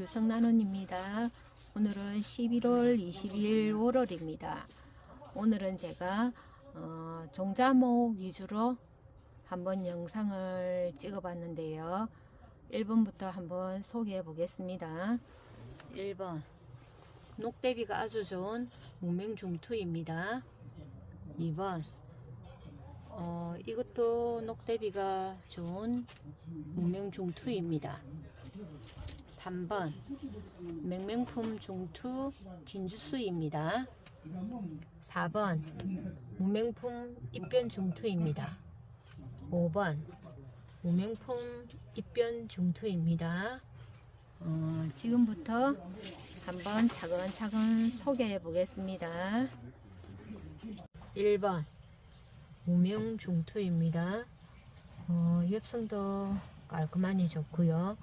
유성나눔입니다. 오늘은 11월 22일 월요일입니다. 오늘은 제가 어, 종자목 위주로 한번 영상을 찍어봤는데요. 1번부터 한번 소개해 보겠습니다. 1번 녹대비가 아주 좋은 무명중투입니다. 2번 어, 이것도 녹대비가 좋은 무명중투입니다. 3번 맹맹품 중투 진주수입니다. 4번 무명품 입변 중투입니다. 5번 무명품 입변 중투입니다. 어, 지금부터 한번 차근차근 소개해 보겠습니다. 1번 무명 중투입니다. 어, 엽성도 깔끔하니 좋고요.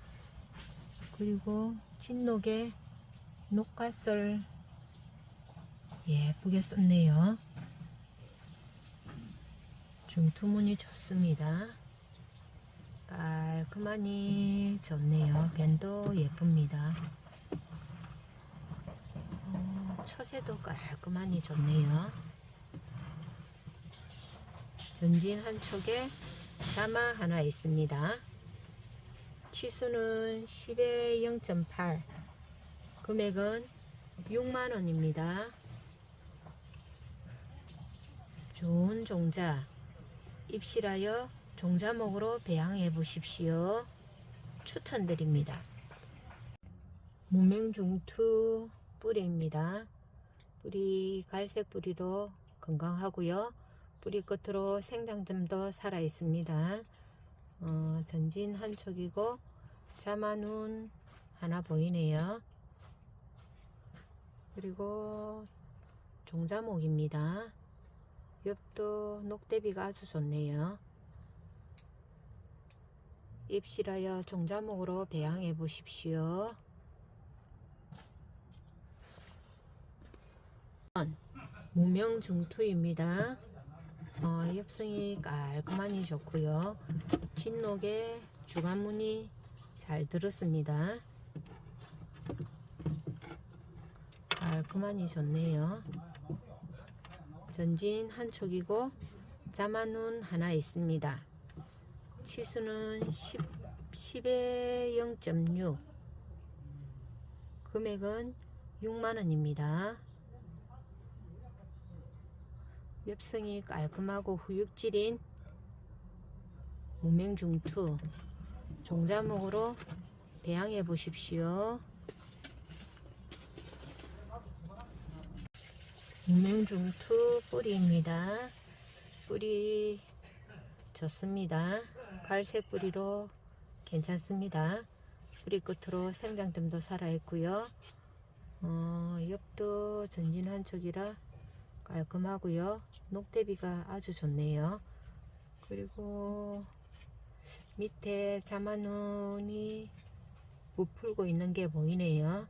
그리고 진녹에 녹갓을 예쁘게 썼네요. 중투문이 좋습니다. 깔끔하니 좋네요. 변도 예쁩니다. 어, 처세도 깔끔하니 좋네요. 전진 한 촉에 자마 하나 있습니다. 치수는 10에 0.8 금액은 6만원입니다. 좋은 종자 입실하여 종자목으로 배양해 보십시오. 추천드립니다. 무명중투 뿌리입니다. 뿌리 갈색 뿌리로 건강하고요. 뿌리 끝으로 생장점도 살아 있습니다. 어, 전진 한 촉이고 자만운 하나 보이네요. 그리고 종자목입니다. 옆도 녹대비가 아주 좋네요. 입실하여 종자목으로 배양해 보십시오. 무명중투입니다. 어, 엽성이 깔끔하니 좋고요. 진녹에 주간문이 잘 들었습니다. 깔끔하니 좋네요. 전진 한 촉이고 자만운 하나 있습니다. 치수는 10, 10에 0.6 금액은 6만원입니다. 엽성이 깔끔하고 후육질인 무명중투 종자목으로 배양해 보십시오. 무명중투 뿌리입니다. 뿌리 좋습니다. 갈색 뿌리로 괜찮습니다. 뿌리 끝으로 생장점도 살아있고요. 어, 옆도 전진 한 척이라 깔끔하고요. 녹대비가 아주 좋네요. 그리고 밑에 자만운이 부풀고 있는 게 보이네요.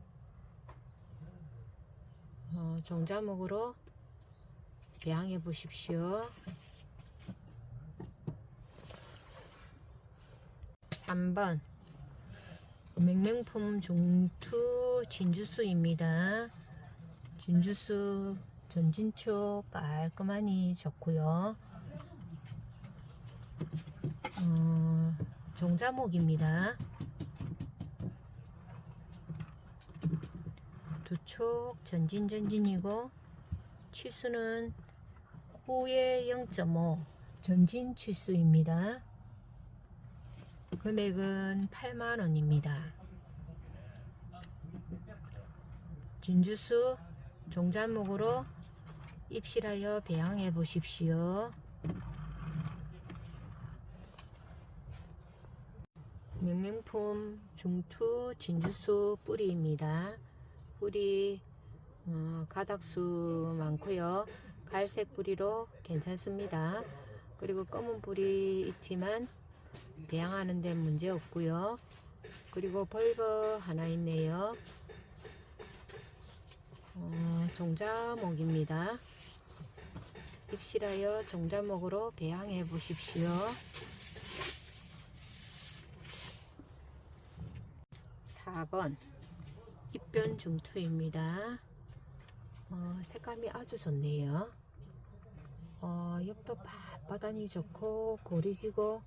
어, 종자목으로 배양해 보십시오. 3번 맹맹품 중투 진주수입니다. 진주수 전진초 깔끔하니 좋고요. 어, 종자목입니다. 두촉 전진 전진이고 치수는 9에 0.5 전진 치수입니다. 금액은 8만원입니다. 진주수 종자목으로 입실하여 배양해 보십시오. 명명품 중투 진주수 뿌리입니다. 뿌리 어, 가닥수 많고요. 갈색 뿌리로 괜찮습니다. 그리고 검은 뿌리 있지만 배양하는 데 문제 없고요. 그리고 벌버 하나 있네요. 어, 종자목입니다. 입실하여 종자목으로 배양해 보십시오. 4번 입변 중투입니다. 어, 색감이 아주 좋네요. 어, 엽도 빳빳하니 좋고 고리지고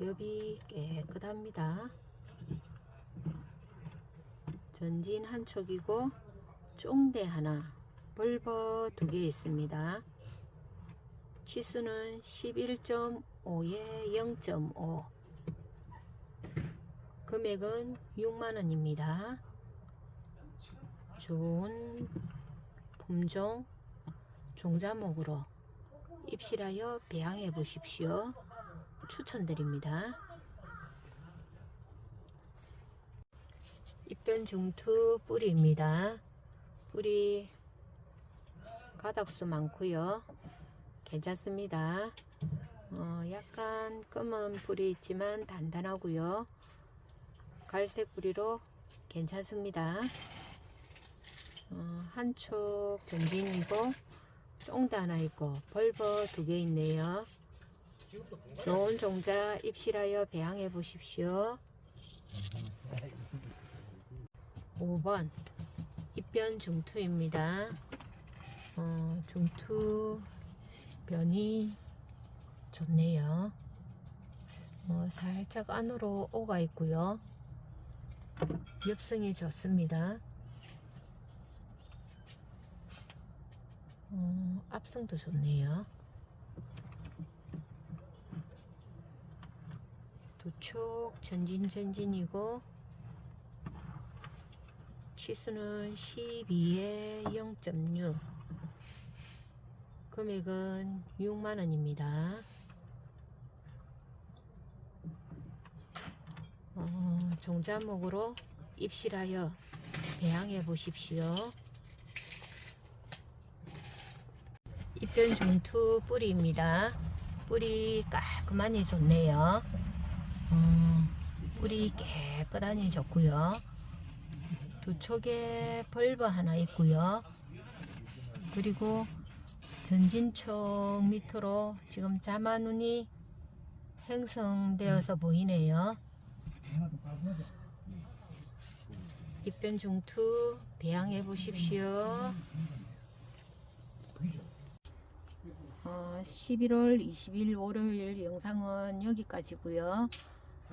엽이 깨끗합니다. 전진 한 촉이고 쫑대 하나, 벌버 두 개 있습니다. 치수는 11.5에 0.5 금액은 6만원입니다. 좋은 품종 종자목으로 입실하여 배양해 보십시오. 추천드립니다. 입변 중투 뿌리입니다. 뿌리 가닥수 많고요. 괜찮습니다. 어, 약간 검은 뿌리 있지만 단단하고요. 갈색 뿌리로 괜찮습니다. 어, 한촉 전진이고 쫑도 하나 있고 벌버 두 개 있네요. 좋은 종자 입실하여 배양해 보십시오. 5번 입변 중투입니다. 어, 중투 변이 좋네요. 어, 살짝 안으로 오가 있고요. 엽성이 좋습니다. 어, 앞성도 좋네요. 도촉 전진 전진이고 치수는 12에 0.6 금액은 6만원입니다. 어, 종자목으로 입실하여 배양해 보십시오. 입변 중투 뿌리입니다. 뿌리 깔끔하니 좋네요. 음, 뿌리 깨끗하니 좋고요. 두 촉에 벌버 하나 있고요. 그리고 전진촉 밑으로 지금 자마눈이 행성되어서 보이네요. 입변 중투 배양해 보십시오. 어, 11월 20일 월요일 영상은 여기까지고요.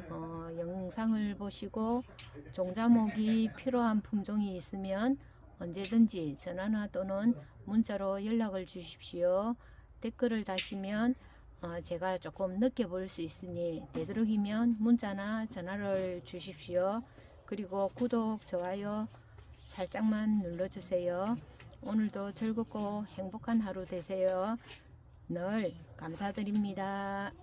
어, 영상을 보시고 종자목이 필요한 품종이 있으면 언제든지 전화나 또는 문자로 연락을 주십시오. 댓글을 다시면 어, 제가 조금 늦게 볼 수 있으니 되도록이면 문자나 전화를 주십시오. 그리고 구독, 좋아요 살짝만 눌러주세요. 오늘도 즐겁고 행복한 하루 되세요. 늘 감사드립니다.